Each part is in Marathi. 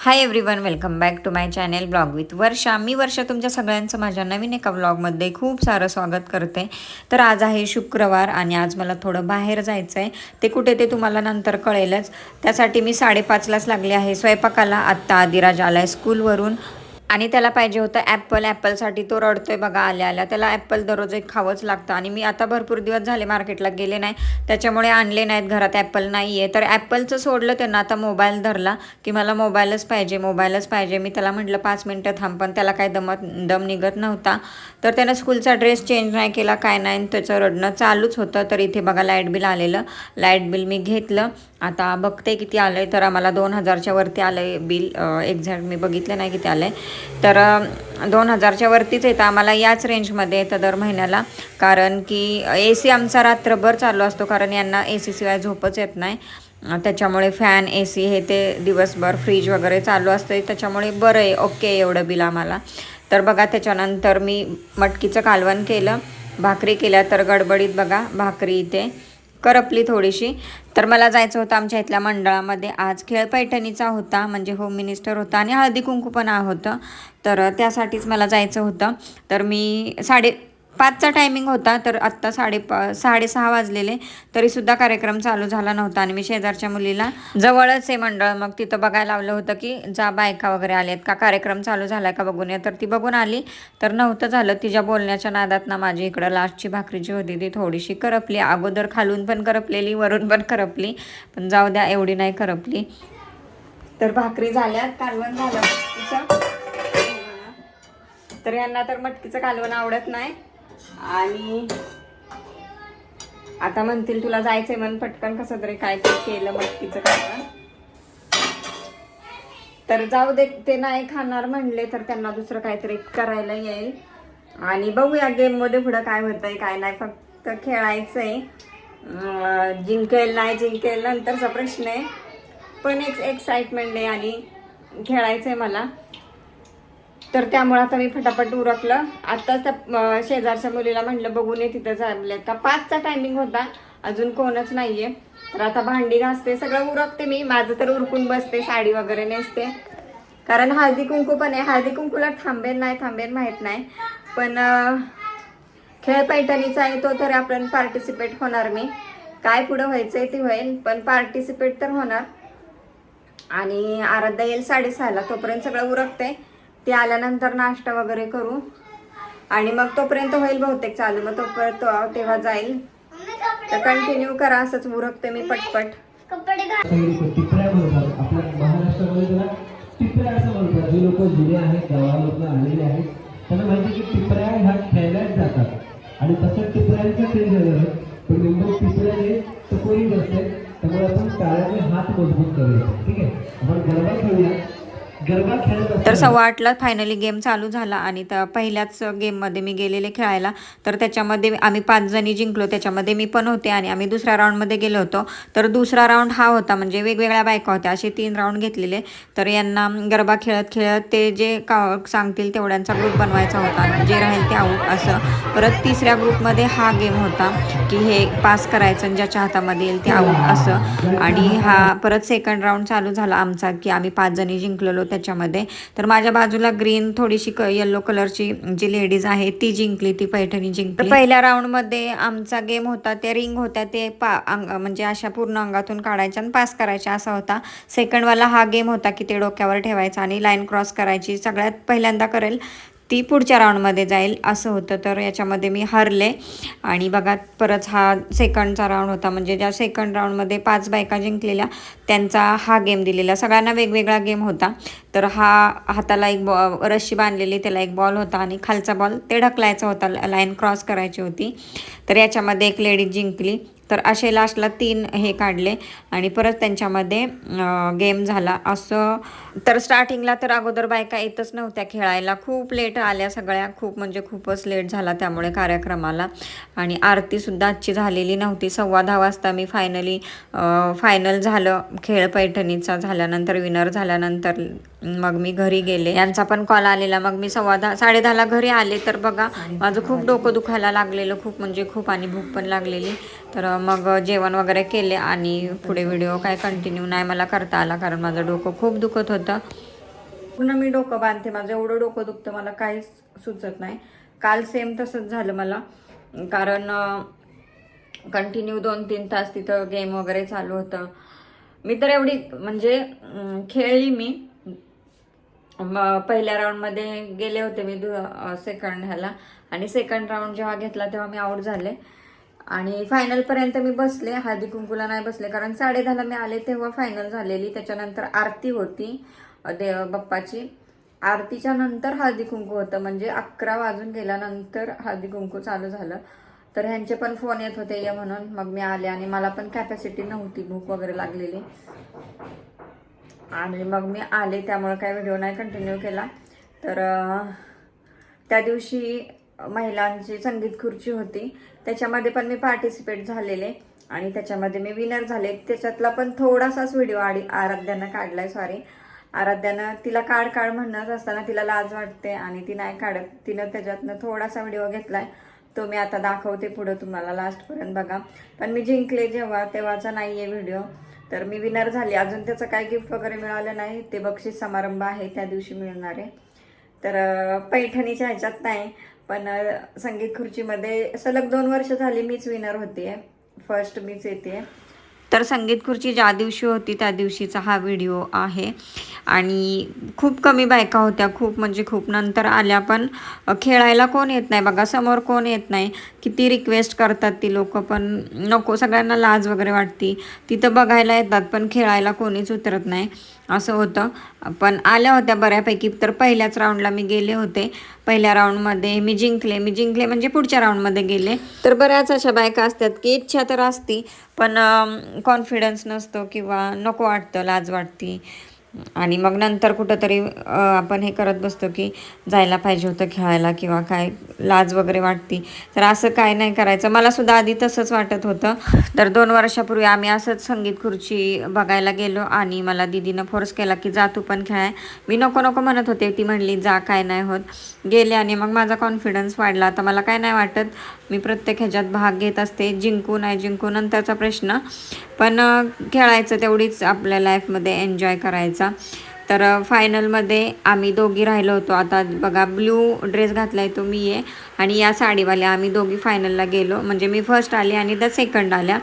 Hi everyone welcome back to my channel blog with Varsha मी वर्षा तुमच्या सगळ्यांचं माझ्या नवीन एका ब्लॉगमध्ये खूप सारं स्वागत करते. तर आज आहे शुक्रवार आणि आज मला थोडं बाहेर जायचं आहे ते कुठे ते तुम्हाला नंतर कळेलच. त्यासाठी मी साडेपाचलाच लागले आहे. स्वयंपाकाला आत्ता आदिराज आला आहे स्कूलवरून आणि त्याला पाहिजे होतं ॲपल. ॲपलसाठी तो रडतोय बघा आल्या आल्या. त्याला ॲपल दररोज एक खावंच लागतं. आणि मी आता भरपूर दिवस झाले मार्केटला गेले नाही. त्याच्यामुळे आणले नाहीत घरात. ॲपल नाही आहे तर ॲपलचं सोडलं त्यांना. आता मोबाईल धरला की मला मोबाईलच पाहिजे मोबाईलच पाहिजे. मी त्याला म्हटलं पाच मिनटं थांब. पण त्याला काय दमत दम निघत नव्हता. तर त्यानं स्कूलचा ड्रेस चेंज नाही केला काय नाही. आणि त्याचं रडणं चालूच होतं. तर इथे बघा लाइट बिल आलेलं. लाइट बिल मी घेतलं. आता बघते किती आलं आहे तर आम्हाला दोन हजारच्या वरती आलं आहे बिल एक्झॅक्ट मी बघितलं नाही किती आलं आहे तर दोन हजारच्या वरतीच येतं आम्हाला याच रेंजमध्ये येतं दर महिन्याला. कारण की ए सी आमचा रात्रभर चालू असतो. कारण यांना ए सीशिवाय झोपच येत नाही. त्याच्यामुळे फॅन ए सी हे ते दिवसभर फ्रीज वगैरे चालू असते त्याच्यामुळे बरं आहे. ओके एवढं बिल आम्हाला. तर बघा त्याच्यानंतर मी मटकीचं कालवण केलं. भाकरी केल्या तर गडबडीत बघा भाकरी इथे. करपली थोडीशी. तर मला जायचं होतं आमच्या इथल्या मंडळामध्ये. आज खेळ पैठणीचा होता म्हणजे होम मिनिस्टर होता आणि हळदी कुंकू पण होतं. तर त्यासाठीच मला जायचं होतं. तर मी साडे पाचचा टायमिंग होता तर आत्ता साडे पा साडेसहा वाजलेले. तरीसुद्धा कार्यक्रम चालू झाला नव्हता आणि मी शेजारच्या मुलीला जवळच आहे मंडळ. मग तिथं बघायला लावलं होतं की जा बायका वगैरे आलेत का? कार्यक्रम चालू झाला का बघून? या तर ती बघून आली. तर नव्हतं झालं. तिच्या बोलण्याच्या नादात ना माझी इकडं लास्टची भाकरी जी होती. ती थोडीशी करपली. अगोदर खालून पण करपलेली वरून पण करपली. पण जाऊ द्या एवढी नाही करपली. तर भाकरी झाल्या कालवण झालं तर यांना तर मटकीचं कालवण आवडत नाही. आणि आता म्हणतील तुला जायचंय म्हण पटकन कसं तरी काय ते केलं मटकीचं काय तर जाऊ दे ते नाही खाणार म्हणले तर त्यांना दुसरं काहीतरी करायला येईल. आणि बघूया गेममध्ये पुढं काय होतंय काय नाही फक्त खेळायचंय. जिंकेल नाही जिंकेल नंतरचा प्रश्न आहे. पण एक एक्साइटमेंट आहे आणि खेळायचंय मला. तर त्यामुळे आता मी फटाफट उरकलं. आत्ताच त्या शेजारच्या मुलीला म्हटलं बघून ये तिथं जमले का? पाचचा टायमिंग होता. अजून कोणच नाहीये. तर आता भांडी घासते सगळं उरकते मी. माझं तर उरकून बसते साडी वगैरे नेसते. कारण हळदी कुंकू पण आहे. हळदी कुंकूला थांबेन नाही थांबेन माहीत नाही. पण खेळ पैठणीचा आहे तो तर आपण पार्टिसिपेट होणार मी. काय पुढं व्हायचंय ते होईल पण पार्टिसिपेट तर होणार. आणि आराध्या येईल साडेसहाला तोपर्यंत सगळं उरकते. ते आल्यानंतर नाश्ता वगैरे करू. आणि मग तोपर्यंत होईल बहुतेक चालू. मग तोपर्यंत तो- तेव्हा जाईल. तर कंटिन्यू करा असंच उरकते मी पटपट. जे लोक जुने आहेत गावामधून आलेले आहेत त्यांना माहिती की टिपऱ्या ह्या खेळल्याच जातात. आणि तसं टिपऱ्यांचं खेळ झालं. पण मुंबईत टिपऱ्या जे तर कोणी नसते त्यामुळे आपण टाळ्याने हात मजबूत करूया. ठीक आहे? आपण गरबा खेळूया. तर सव्वा आठला फायनली गेम चालू झाला आणि त्या पहिल्याच गेममध्ये मी गेलेले खेळायला. तर त्याच्यामध्ये आम्ही पाच जणी जिंकलो. त्याच्यामध्ये मी पण होते आणि आम्ही दुसऱ्या राऊंडमध्ये गेलो होतो. तर दुसरा राऊंड हा होता म्हणजे वेगवेगळ्या बायका होत्या. असे तीन राऊंड घेतलेले. तर यांना गरबा खेळत खेळत ते जे का सांगतील तेवढ्यांचा ग्रुप बनवायचा होता. जे राहील ते आऊट असं. परत तिसऱ्या ग्रुपमध्ये हा गेम होता की हे पास करायचं आणि ज्याच्या हातामध्ये येईल ते आऊट असं. आणि हा परत सेकंड राऊंड चालू झाला आमचा की आम्ही पाच जणी जिंकलेलो. त्याच्यामध्ये. तर माझ्या बाजूला ग्रीन थोडीशी क येल्लो कलरची जी लेडीज आहे ती जिंकली ती पैठणी जिंकली. पहिल्या राऊंडमध्ये आमचा गेम होता ते रिंग होत्या ते पा अंग म्हणजे अशा पूर्ण अंगातून काढायच्या आणि पास करायच्या असा होता. सेकंडवाला हा गेम होता की ते डोक्यावर ठेवायचा आणि लाईन क्रॉस करायची सगळ्यात पहिल्यांदा करेल. ती पुढच्या राऊंडमध्ये जाईल असं होतं. तर याच्यामध्ये मी हरले. आणि बघा परत हा सेकंडचा राऊंड होता. म्हणजे ज्या सेकंड राऊंडमध्ये पाच बायका जिंकलेल्या त्यांचा हा गेम दिलेला. सगळ्यांना वेगवेगळा गेम होता. तर हा हाताला एक बॉ रशी बांधलेली त्याला एक बॉल होता आणि खालचा बॉल ते ढकलायचा होता. लाईन क्रॉस करायची होती. तर याच्यामध्ये एक लेडीज जिंकली. तर असे लास्टला तीन हे काढले आणि परत त्यांच्यामध्ये गेम झाला. असं तर स्टार्टिंगला तर अगोदर बायका येतच नव्हत्या खेळायला. खूप लेट आल्या सगळ्या. खूप म्हणजे खूपच लेट झाला त्यामुळे कार्यक्रमाला. आणि आरतीसुद्धा आजची झालेली नव्हती. सव्वा दहा वाजता मी फायनली फायनल झालं. खेळ पैठणीचा झाल्यानंतर विनर झाल्यानंतर मग मी घरी गेले. यांचा पण कॉल आलेला. मग मी सव्वा दहा साडे दहाला घरी आले तर बघा माझं खूप डोकं दुखायला लागलेलं खूप म्हणजे खूप आणि भूक पण लागलेली. तर मग जेवण वगैरे केले आणि पुढे व्हिडिओ काय कंटिन्यू नाही मला करता आला कारण माझं डोकं खूप दुखत होतं. पूर्ण मी डोकं बांधते. माझं एवढं डोकं दुखतं मला काहीच सुचत नाही. काल सेम तसंच झालं मला. कारण कंटिन्यू दोन तीन तास तिथं गेम वगैरे चालू होतं. मी तर एवढी म्हणजे खेळली म- पहिल्या राऊंडमध्ये गेले होते मी सेकंड ह्याला. आणि सेकंड राऊंड जेव्हा घेतला तेव्हा मी आऊट झाले. आणि फायनलपर्यंत मी बसले. हळदी कुंकूला नाही बसले. कारण साडे दहाला मी आले तेव्हा फायनल झालेली. त्याच्यानंतर आरती होती देव बाप्पाची. आरतीच्या नंतर हळदी कुंकू होतं. म्हणजे अकरा वाजून गेल्यानंतर हळदी कुंकू चालू झालं. तर ह्यांचे पण फोन येत होते या म्हणून. मग मी आले आणि मला पण कॅपॅसिटी नव्हती. भूक वगैरे लागलेली. आणि मग मी आले त्यामुळे काही व्हिडिओ नाही कंटिन्यू केला. तर त्या दिवशी महिलांची संगीत खुर्ची होती. त्याच्यामध्ये पण मी पार्टिसिपेट झालेले. आणि त्याच्यामध्ये मी विनर झाले. त्याच्यातला पण थोडासाच व्हिडिओ आडी आराध्यानं काढला आहे सॉरी आराध्यानं तिला काढ काढ म्हणत असताना तिला लाज वाटते आणि ती नाही काढत. तिनं त्याच्यातनं थोडासा व्हिडिओ घेतला आहे तो मी आता दाखवते पुढं तुम्हाला लास्टपर्यंत बघा. पण मी जिंकले जेव्हा तेव्हाचा नाही आहे व्हिडिओ तर मी विनर झाली. अजून त्याचं काय गिफ्ट वगैरे मिळालं नाही. ते बक्षीस समारंभ आहे त्या दिवशी मिळणार आहे. तर पैठणीच्या ह्याच्यात नाही पण संगीत खुर्चीमध्ये सलग दोन वर्ष झाली मीच विनर होते फर्स्ट मीच येते तर संगीत खुर्ची ज्या दिवशी होती त्या दिवशीचा हा व्हिडिओ आहे. आणि खूप कमी बायका होत्या खूप म्हणजे खूप नंतर आल्या पण खेळायला कोण येत नाही बघा समोर कोण येत नाही. किती रिक्वेस्ट करतात ती लोक पण नको सगळ्यांना लाज वगैरे वाटती. तिथं बघायला येतात पण खेळायला कोणीच उतरत नाही. असं होतं. पण आल्या होत्या बऱ्यापैकी. तर पहिल्याच राऊंडला मी गेले होते. पहिल्या राऊंडमध्ये मी जिंकले. मी जिंकले म्हणजे पुढच्या राऊंडमध्ये गेले. तर बऱ्याच अशा बायका असतात की इच्छा तर असती पण कॉन्फिडन्स नसतो किंवा नको वाटतं लाज वाटती. आणि मग नंतर कुठंतरी आपण हे करत बसतो की जायला पाहिजे होतं खेळायला किंवा काय लाज वगैरे वाटती. तर असं काय नाही करायचं. मला सुद्धा आधी तसंच वाटत होतं. तर दोन वर्षापूर्वी आम्ही असंच संगीत खुर्ची बघायला गेलो आणि मला दिदीनं फोर्स केला की जा तू पण खेळाय मी नको नको म्हणत होते. ती म्हणली जा काय नाही होत. गेले आणि मग माझा कॉन्फिडन्स वाढला. आता मला काय नाही वाटत. मी प्रत्येक ह्याच्यात भाग घेत असते. जिंकू नाही जिंकू नंतरचा प्रश्न. पण खेळायचं तेवढीच आपल्या लाईफमध्ये एन्जॉय करायचा. तर फायनलमध्ये आम्ही दोघी राहिलो होतो. आता बघा ब्ल्यू ड्रेस घातला आहे तो मी आहे आणि या साडीवाल्या आम्ही दोघी फायनलला गेलो. म्हणजे मी फर्स्ट आली आणि द सेकंड आल्या.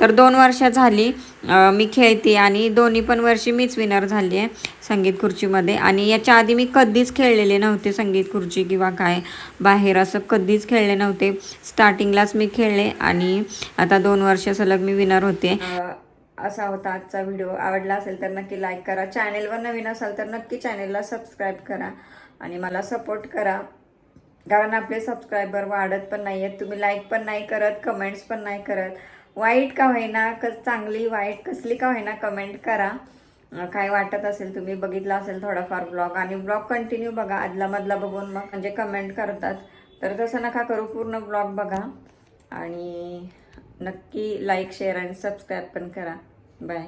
तर दोन वर्ष झाली. मी खेळते आणि दोन्ही पण वर्षी मीच विनर झाली आहे संगीत खुर्चीमध्ये. आणि याच्या आधी मी कधीच खेळलेले नव्हते संगीत खुर्ची किंवा काय बाहेर असं कधीच खेळले नव्हते. स्टार्टिंगलाच मी खेळले आणि आता दोन वर्ष सलग मी विनर होते. असा होता आजचा व्हिडिओ आवडला असेल तर नक्की लाईक करा. चॅनेलवर नवीन असाल तर नक्की चॅनेलला सबस्क्राईब करा आणि मला सपोर्ट करा. कारण आपले सबस्क्रायबर वाढत पण नाही आहेत तुम्ही लाईक पण नाही करत कमेंट्स पण नाही करत. वाईट का होईना कस चांगली वाईट कसली का होईना कमेंट करा. काय वाटत असेल तुम्ही बघितला असेल थोडाफार ब्लॉग आणि ब्लॉग कंटिन्यू बघा आदला मधला बघून मग म्हणजे कमेंट करतात. तर तसं नका करू पूर्ण ब्लॉग बघा. आणि नक्की लाईक शेअर आणि सबस्क्राईब पण करा. बाय